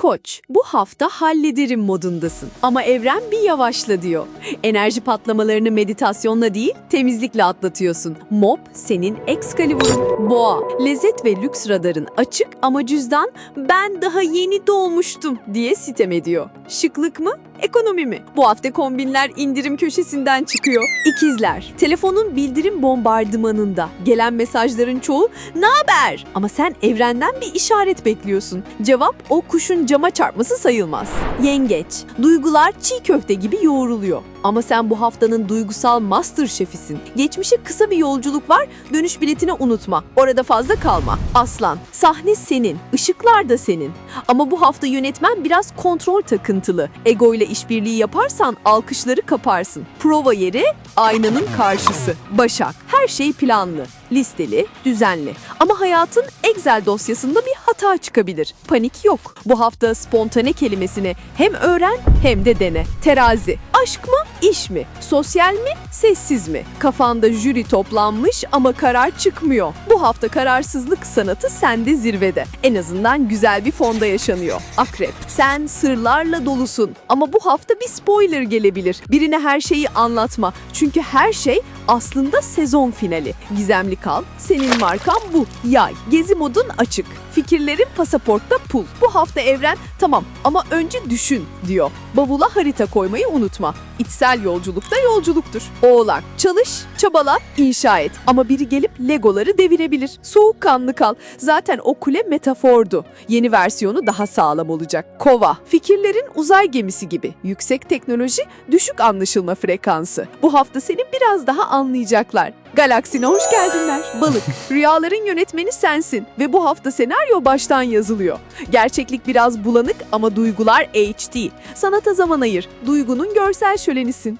Koç, bu hafta hallederim modundasın. Ama evren bir yavaşla diyor. Enerji patlamalarını meditasyonla değil, temizlikle atlatıyorsun. Mob senin Excalibur'un. Boğa, lezzet ve lüks radarın açık ama cüzdan ben daha yeni doğmuştum diye sitem ediyor. Şıklık mı? Ekonomi mi? Bu hafta kombinler indirim köşesinden çıkıyor. İkizler, telefonun bildirim bombardımanında gelen mesajların çoğu ne haber? Ama sen evrenden bir işaret bekliyorsun. Cevap o kuşun cama çarpması sayılmaz. Yengeç, duygular çiğ köfte gibi yoğruluyor. Ama sen bu haftanın duygusal master şefisin. Geçmişe kısa bir yolculuk var, dönüş biletini unutma. Orada fazla kalma. Aslan, sahne senin, ışıklar da senin. Ama bu hafta yönetmen biraz kontrol takıntılı. Ego ile işbirliği yaparsan alkışları kaparsın. Prova yeri aynanın karşısı. Başak, her şey planlı, listeli, düzenli. Ama hayatın Excel dosyasında bir hata çıkabilir. Panik yok. Bu hafta spontane kelimesini hem öğren hem de dene. Terazi, aşk mı, iş mi? Sosyal mi, sessiz mi? Kafanda jüri toplanmış ama karar çıkmıyor. Bu hafta kararsızlık sanatı sende zirvede. En azından güzel bir fonda yaşanıyor. Akrep, sen sırlarla dolusun ama bu hafta bir spoiler gelebilir. Birine her şeyi anlatma. Çünkü her şey aslında sezon finali. Gizemli kal, senin markan bu. Yay, gezi modun açık. Fikirlerin pasaportta pul. Bu hafta evren tamam ama önce düşün diyor. Bavula harita koymayı unutma. İçsel yolculukta yolculuktur. Oğlak, çalış, çabala, inşa et. Ama biri gelip legoları devirebilir. Soğukkanlı kal. Zaten o kule metafordu. Yeni versiyonu daha sağlam olacak. Kova, fikirlerin uzay gemisi gibi. Yüksek teknoloji, düşük anlaşılma frekansı. Bu hafta seni biraz daha anlayacaklar. Galaksine hoş geldinler. Balık, rüyaların yönetmeni sensin ve bu hafta senaryo baştan yazılıyor. Gerçeklik biraz bulanık ama duygular HD. Sanata zaman ayır. Duygunun görsel şölenisin.